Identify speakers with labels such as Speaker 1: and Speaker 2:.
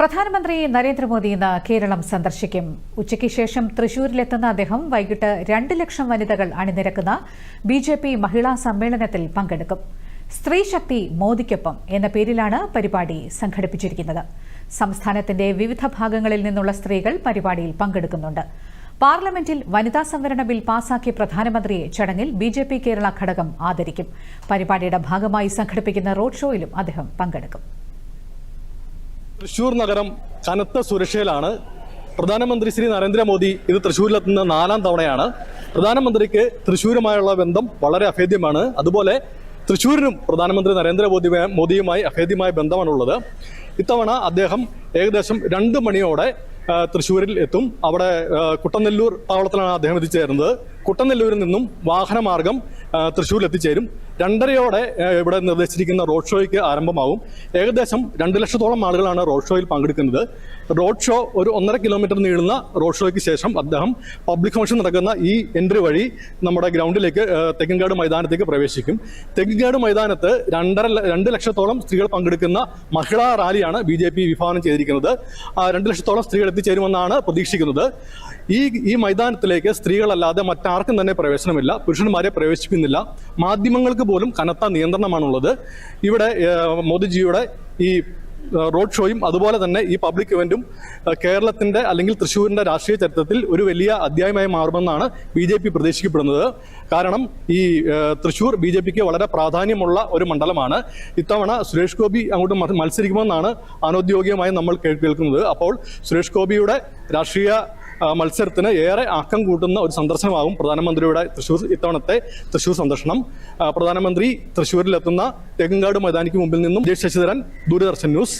Speaker 1: പ്രധാനമന്ത്രി നരേന്ദ്രമോദി ഇന്ന് കേരളം സന്ദർശിക്കും. ഉച്ചയ്ക്ക് ശേഷം തൃശൂരിലെത്തുന്ന അദ്ദേഹം വൈകിട്ട് രണ്ട് ലക്ഷം വനിതകൾ അണിനിരക്കുന്ന ബി ജെ പി മഹിളാ സമ്മേളനത്തിൽ പങ്കെടുക്കും. സ്ത്രീ ശക്തി മോദിക്കൊപ്പം എന്ന പേരിലാണ് പരിപാടി സംഘടിപ്പിച്ചിരിക്കുന്നത്. സംസ്ഥാനത്തിന്റെ വിവിധ ഭാഗങ്ങളിൽ നിന്നുള്ള സ്ത്രീകൾ പരിപാടിയിൽ പങ്കെടുക്കുന്നുണ്ട്. പാർലമെന്റിൽ വനിതാ സംവരണ ബിൽ പാസാക്കിയ പ്രധാനമന്ത്രിയെ ചടങ്ങിൽ ബി ജെ പി കേരള ഘടകം ആദരിക്കും. പരിപാടിയുടെ ഭാഗമായി സംഘടിപ്പിക്കുന്ന റോഡ് ഷോയിലും അദ്ദേഹം പങ്കെടുക്കും.
Speaker 2: തൃശൂർ നഗരം കനത്ത സുരക്ഷയിലാണ്. പ്രധാനമന്ത്രി ശ്രീ നരേന്ദ്രമോദി ഇത് തൃശ്ശൂരിലെത്തുന്ന നാലാം തവണയാണ്. പ്രധാനമന്ത്രിക്ക് തൃശ്ശൂരുമായുള്ള ബന്ധം വളരെ അഭേദ്യമാണ്. അതുപോലെ തൃശ്ശൂരിനും പ്രധാനമന്ത്രി നരേന്ദ്രമോദി മോദിയുമായി അഭേദ്യമായ ബന്ധമാണുള്ളത്. ഇത്തവണ അദ്ദേഹം ഏകദേശം രണ്ട് മണിയോടെ തൃശ്ശൂരിൽ എത്തും. അവിടെ കുട്ടനെല്ലൂർ താവളത്തിലാണ് അദ്ദേഹം എത്തിച്ചേരുന്നത്. കുട്ടനെല്ലൂരിൽ നിന്നും വാഹനമാർഗം തൃശ്ശൂരിൽ എത്തിച്ചേരും രണ്ടരയോടെ ഇവിടെ നിർദ്ദേശിച്ചിരിക്കുന്ന റോഡ് ഷോയ്ക്ക് ആരംഭമാവും. ഏകദേശം രണ്ട് ലക്ഷത്തോളം ആളുകളാണ് റോഡ് ഷോയിൽ പങ്കെടുക്കുന്നത്. റോഡ് ഷോ ഒരു ഒന്നര കിലോമീറ്റർ നീളുന്ന റോഡ് ഷോയ്ക്ക് ശേഷം അദ്ദേഹം പബ്ലിക് ഫംഗ്ഷൻ നടക്കുന്ന ഈ എൻട്രി വഴി നമ്മുടെ ഗ്രൗണ്ടിലേക്ക് തെക്കിൻകാട് മൈതാനത്തേക്ക് പ്രവേശിക്കും. തെക്കിൻകാട് മൈതാനത്ത് രണ്ടര രണ്ട് ലക്ഷത്തോളം സ്ത്രീകൾ പങ്കെടുക്കുന്ന മഹിളാ റാലിയാണ് ബി ജെ പി വിഭാവനം ചെയ്തിരിക്കുന്നത്. രണ്ട് ലക്ഷത്തോളം സ്ത്രീകൾ എത്തിച്ചേരുമെന്നാണ് പ്രതീക്ഷിക്കുന്നത്. ഈ ഈ മൈതാനത്തിലേക്ക് സ്ത്രീകളല്ലാതെ മറ്റാർക്കും തന്നെ പ്രവേശനമില്ല പുരുഷന്മാരെ പ്രവേശിപ്പിക്കുന്നില്ല. മാധ്യമങ്ങൾക്ക് പോലും കനത്ത നിയന്ത്രണമാണുള്ളത്. ഇവിടെ മോദിജിയുടെ ഈ റോഡ് ഷോയും അതുപോലെ തന്നെ ഈ പബ്ലിക് ഇവന്റും കേരളത്തിന്റെ അല്ലെങ്കിൽ തൃശ്ശൂരിന്റെ രാഷ്ട്രീയ ചരിത്രത്തിൽ ഒരു വലിയ അധ്യായമായി മാറുമെന്നാണ് ബി ജെ പി പ്രതീക്ഷിക്കപ്പെടുന്നത്. കാരണം ഈ തൃശ്ശൂർ ബി ജെ പിക്ക് വളരെ പ്രാധാന്യമുള്ള ഒരു മണ്ഡലമാണ്. ഇത്തവണ സുരേഷ് ഗോപി അങ്ങോട്ട് മത്സരിക്കുമെന്നാണ് അനൗദ്യോഗികമായി നമ്മൾ കേൾക്കുന്നത്. അപ്പോൾ സുരേഷ് ഗോപിയുടെ രാഷ്ട്രീയ മത്സരത്തിന് ഏറെ ആക്കം കൂട്ടുന്ന ഒരു സന്ദർശനമാകും പ്രധാനമന്ത്രിയുടെ തൃശൂർ ഇത്തവണത്തെ തൃശൂർ സന്ദർശനം. പ്രധാനമന്ത്രി തൃശ്ശൂരിലെത്തുന്ന തെങ്ങങ്കാട് മൈതാനിക്ക് മുമ്പിൽ നിന്നും ജെ ശശിധരൻ ദൂരദർശൻ ന്യൂസ്.